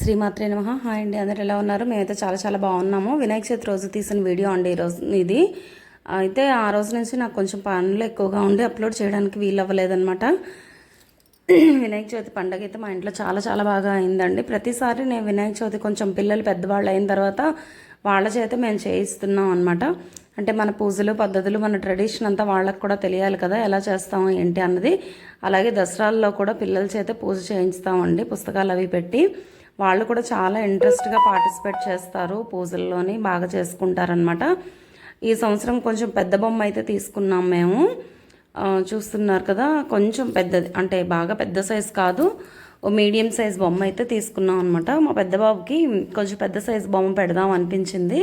శ్రీమాత్రే నమ. హాయ్ అండి అందరు ఎలా ఉన్నారు? మేమైతే చాలా చాలా బాగున్నాము. వినాయక చవితి రోజు తీసిన వీడియో అండి ఈరోజు ఇది. అయితే ఆ రోజు నుంచి నాకు కొంచెం పనులు ఎక్కువగా ఉండి అప్లోడ్ చేయడానికి వీలు అవ్వలేదన్నమాట వినాయక చవితి పండగ అయితే మా ఇంట్లో చాలా చాలా బాగా అయిందండి. ప్రతిసారి నేను వినాయక చవితి కొంచెం పిల్లలు పెద్దవాళ్ళు అయిన తర్వాత వాళ్ళ చేత మేము చేయిస్తున్నాం అనమాట అంటే మన పూజలు పద్ధతులు మన ట్రెడిషన్ అంతా వాళ్ళకు కూడా తెలియాలి కదా ఎలా చేస్తాము ఏంటి అన్నది. అలాగే దసరాల్లో కూడా పిల్లల చేత పూజ చేయించుతామండి పుస్తకాలు అవి పెట్టి. వాళ్ళు కూడా చాలా ఇంట్రెస్ట్గా పార్టిసిపేట్ చేస్తారు పూజల్లోని బాగా చేసుకుంటారనమాట ఈ సంవత్సరం కొంచెం పెద్ద బొమ్మ అయితే తీసుకున్నాం మేము. చూస్తున్నారు కదా కొంచెం పెద్దది. అంటే బాగా పెద్ద సైజు కాదు. ఓ మీడియం సైజ్ బొమ్మ అయితే తీసుకున్నాం అనమాట మా పెద్ద బాబుకి కొంచెం పెద్ద సైజు బొమ్మ పెడదాం అనిపించింది.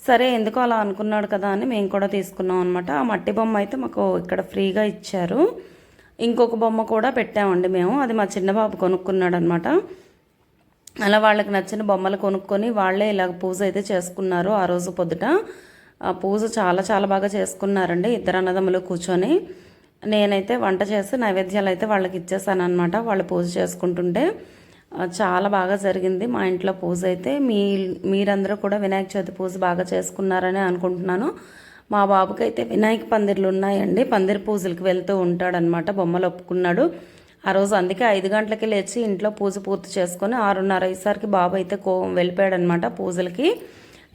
సరే ఎందుకో అలా అనుకున్నాడు కదా అని మేము కూడా తీసుకున్నాం అనమాట ఆ మట్టి బొమ్మ అయితే మాకు ఇక్కడ ఫ్రీగా ఇచ్చారు. ఇంకొక బొమ్మ కూడా పెట్టామండి మేము. అది మా చిన్న బాబు కొనుక్కున్నాడు అనమాట అలా వాళ్ళకి నచ్చిన బొమ్మలు కొనుక్కొని వాళ్ళే ఇలాగ పూజ అయితే చేసుకున్నారు ఆ రోజు పొద్దుట. ఆ పూజ చాలా చాలా బాగా చేసుకున్నారండి ఇద్దరు అన్నదమ్ములు కూర్చొని. నేనైతే వంట చేసి నైవేద్యాలు అయితే వాళ్ళకి ఇచ్చేసాను అనమాట వాళ్ళు పూజ చేసుకుంటుంటే. చాలా బాగా జరిగింది మా ఇంట్లో పూజ అయితే. మీ మీరందరూ కూడా వినాయక చవితి పూజ బాగా చేసుకున్నారని అనుకుంటున్నాను. మా బాబుకి అయితే వినాయక పందిర్లు ఉన్నాయండి. పందిరి పూజలకు వెళ్తూ ఉంటాడనమాట బొమ్మలు ఒప్పుకున్నాడు. ఆ రోజు అందుకే ఐదు గంటలకి లేచి ఇంట్లో పూజ పూర్తి చేసుకొని ఆరున్నర అయ్యేసరికి బాబు అయితే కో వెళ్ళిపోయాడనమాట పూజలకి.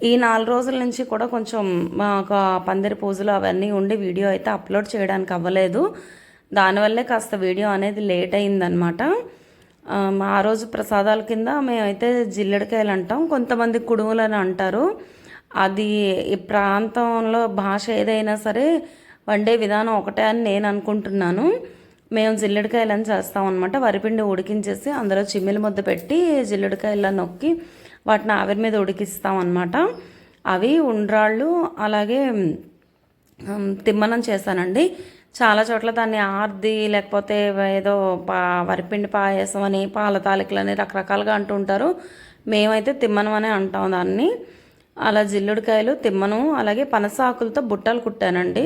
ఈ నాలుగు రోజుల నుంచి కూడా కొంచెం మాకు పందిరి పూజలు అవన్నీ ఉండి వీడియో అయితే అప్లోడ్ చేయడానికి అవ్వలేదు. దానివల్లే కాస్త వీడియో అనేది లేట్ అయిందనమాట. ఆ రోజు ప్రసాదాల కింద మేమైతే జిల్లెడకాయలు అంటాం కొంతమంది కుడుములని అంటారు. అది ఈ ప్రాంతంలో భాష ఏదైనా సరే వండే విధానం ఒకటే అని నేను అనుకుంటున్నాను. మేము జిల్లెడికాయలని చేస్తాం అనమాట వరిపిండి ఉడికించేసి అందులో చిమ్మిలి ముద్ద పెట్టి జిల్లెడికాయలా నొక్కి వాటిని ఆవిరి మీద ఉడికిస్తాం అనమాట అవి ఉండ్రాళ్ళు అలాగే తిమ్మనం చేశానండి. చాలా చోట్ల దాన్ని ఆర్ది లేకపోతే ఏదో పా వరిపిండి పాయసం అని పాల తాలికలని రకరకాలుగా అంటూ ఉంటారు. మేమైతే తిమ్మనం అనే అంటాం దాన్ని. అలా జిల్లుడికాయలు తిమ్మను అలాగే పనసాకులతో బుట్టలు కుట్టానండి.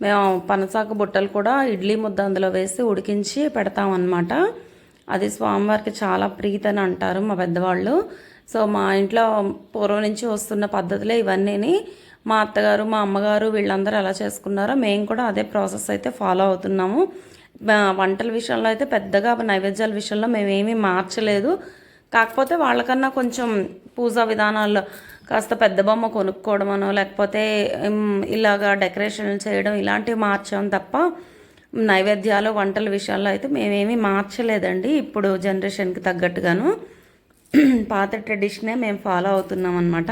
మేము పనసాకు బుట్టలు కూడా ఇడ్లీ ముద్ద అందులో వేసి ఉడికించి పెడతామన్నమాట. అది స్వామివారికి చాలా ప్రీతని అంటారు మా పెద్దవాళ్ళు. సో మా ఇంట్లో పూర్వం నుంచి వస్తున్న పద్ధతులే ఇవన్నీ మా అత్తగారు మా అమ్మగారు వీళ్ళందరూ ఎలా చేసుకున్నారో మేము కూడా అదే ప్రాసెస్ అయితే ఫాలో అవుతున్నాము. వంటల విషయంలో అయితే పెద్దగా నైవేద్యాల విషయంలో మేమేమీ మార్చలేదు. కాకపోతే వాళ్ళకన్నా కొంచెం పూజా విధానాల్లో కాస్త పెద్ద బొమ్మ కొనుక్కోవడమనో లేకపోతే ఇలాగా డెకరేషన్ చేయడం ఇలాంటివి మార్చాం తప్ప నైవేద్యాలు వంటల విషయాల్లో అయితే మేమేమీ మార్చలేదండి. ఇప్పుడు జనరేషన్కి తగ్గట్టుగాను పాత ట్రెడిషనే మేము ఫాలో అవుతున్నాం అనమాట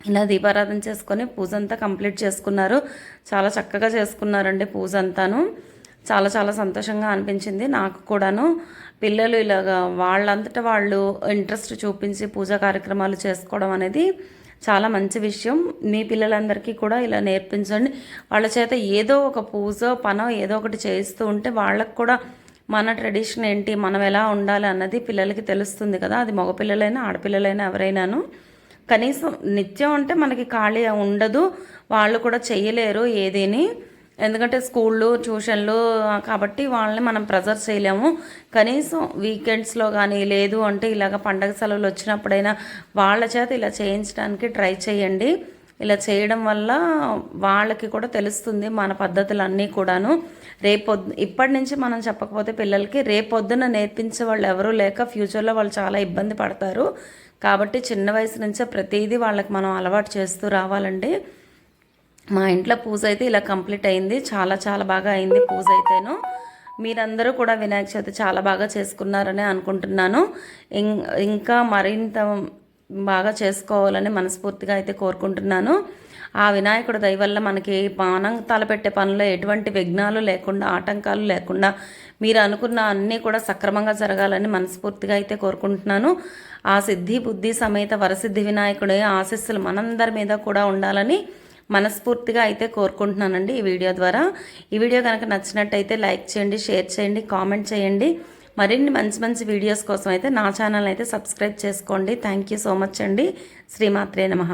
ఇలా దీపారాధన చేసుకొని పూజ అంతా కంప్లీట్ చేసుకున్నారు. చాలా చక్కగా చేసుకున్నారండి పూజ అంతాను. చాలా చాలా సంతోషంగా అనిపించింది. నాకు కూడాను పిల్లలు ఇలాగా వాళ్ళంతటా వాళ్ళు ఇంట్రెస్ట్ చూపించి పూజా కార్యక్రమాలు చేసుకోవడం అనేది చాలా మంచి విషయం. మీ పిల్లలందరికీ కూడా ఇలా నేర్పించండి. వాళ్ళ చేత ఏదో ఒక పూజ పనో ఏదో ఒకటి చేయిస్తూ ఉంటే వాళ్ళకు కూడా మన ట్రెడిషన్ ఏంటి మనం ఎలా ఉండాలి అన్నది పిల్లలకి తెలుస్తుంది కదా. అది మగపిల్లలైనా ఆడపిల్లలైనా ఎవరైనాను. కనీసం నిత్యం అంటే మనకి ఖాళీ ఉండదు. వాళ్ళు కూడా చేయలేరు ఏదేని. ఎందుకంటే స్కూళ్ళు ట్యూషన్లు కాబట్టి వాళ్ళని మనం ప్రెజర్ చేయలేము. కనీసం వీకెండ్స్లో కానీ లేదు అంటే ఇలాగ పండగ సెలవులు వచ్చినప్పుడైనా వాళ్ళ చేత ఇలా చేయించడానికి ట్రై చేయండి. ఇలా చేయడం వల్ల వాళ్ళకి కూడా తెలుస్తుంది మన పద్ధతులన్నీ కూడాను. రేపొద్దు ఇప్పటి నుంచి మనం చెప్పకపోతే పిల్లలకి రేపొద్దున నేర్పించే వాళ్ళు ఎవరూ లేక ఫ్యూచర్లో వాళ్ళు చాలా ఇబ్బంది పడతారు. కాబట్టి చిన్న వయసు నుంచే ప్రతిదీ వాళ్ళకి మనం అలవాటు చేస్తూ రావాలండి. మా ఇంట్లో పూజ అయితే ఇలా కంప్లీట్ అయింది. చాలా చాలా బాగా అయింది పూజ అయితేను. మీరందరూ కూడా వినాయక చవితి చాలా బాగా చేసుకున్నారని అనుకుంటున్నాను. ఇంకా మరింత బాగా చేసుకోవాలని మనస్ఫూర్తిగా అయితే కోరుకుంటున్నాను. ఆ వినాయకుడు దయ వల్ల మనకి బాణం తలపెట్టే పనిలో ఎటువంటి విఘ్నాలు లేకుండా ఆటంకాలు లేకుండా మీరు అనుకున్న అన్నీ కూడా సక్రమంగా జరగాలని మనస్ఫూర్తిగా అయితే కోరుకుంటున్నాను. ఆ సిద్ధి బుద్ధి సమేత వరసిద్ధి వినాయకుడి ఆశస్సులు మనందరి మీద కూడా ఉండాలని మనస్ఫూర్తిగా అయితే కోరుకుంటున్నానండి ఈ వీడియో ద్వారా. ఈ వీడియో కనుక నచ్చినట్టయితే లైక్ చేయండి షేర్ చేయండి కామెంట్ చేయండి. మరిన్ని మంచి మంచి వీడియోస్ కోసం అయితే నా ఛానల్ అయితే సబ్స్క్రైబ్ చేసుకోండి. థ్యాంక్ యూ సో మచ్ అండి. శ్రీమాత్రే నమ.